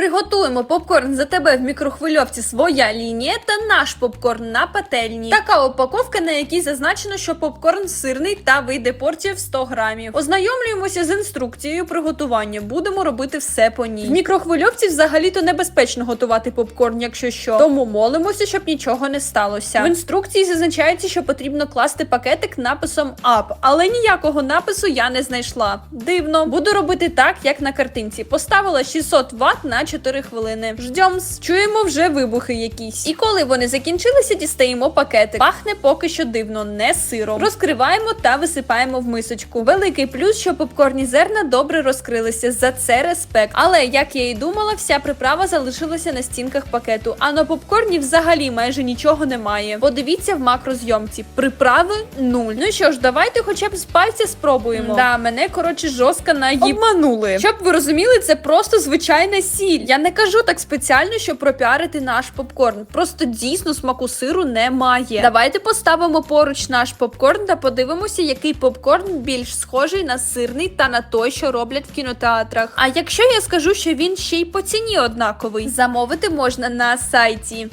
Приготуємо попкорн за тебе в мікрохвильовці своя лінія та наш попкорн на пательні. Така упаковка, на якій зазначено, що попкорн сирний та вийде порція в 100 грамів. Ознайомлюємося з інструкцією приготування. Будемо робити все по ній. В мікрохвильовці взагалі-то небезпечно готувати попкорн, якщо що. Тому молимося, щоб нічого не сталося. В інструкції зазначається, що потрібно класти пакетик написом UP, але ніякого напису я не знайшла. Дивно. Буду робити так, як на картинці. Поставила 600 Вт на 4 хвилини. Ждьомс. Чуємо вже вибухи якісь. І коли вони закінчилися, дістаємо пакетик. Пахне поки що дивно, не сиром. Розкриваємо та висипаємо в мисочку. Великий плюс, що попкорні зерна добре розкрилися. За це респект. Але як я і думала, вся приправа залишилася на стінках пакету. А на попкорні взагалі майже нічого немає. Подивіться в макрозйомці. Приправи нуль. Ну що ж, давайте хоча б з пальця спробуємо. Да, мене коротше жорстко наїб... обманули. Щоб ви розуміли, це просто звичайна сіль. Я не кажу так спеціально, щоб пропіарити наш попкорн. Просто дійсно смаку сиру немає. Давайте поставимо поруч наш попкорн та подивимося, який попкорн більш схожий на сирний та на той, що роблять в кінотеатрах. А якщо я скажу, що він ще й по ціні однаковий, замовити можна на сайті.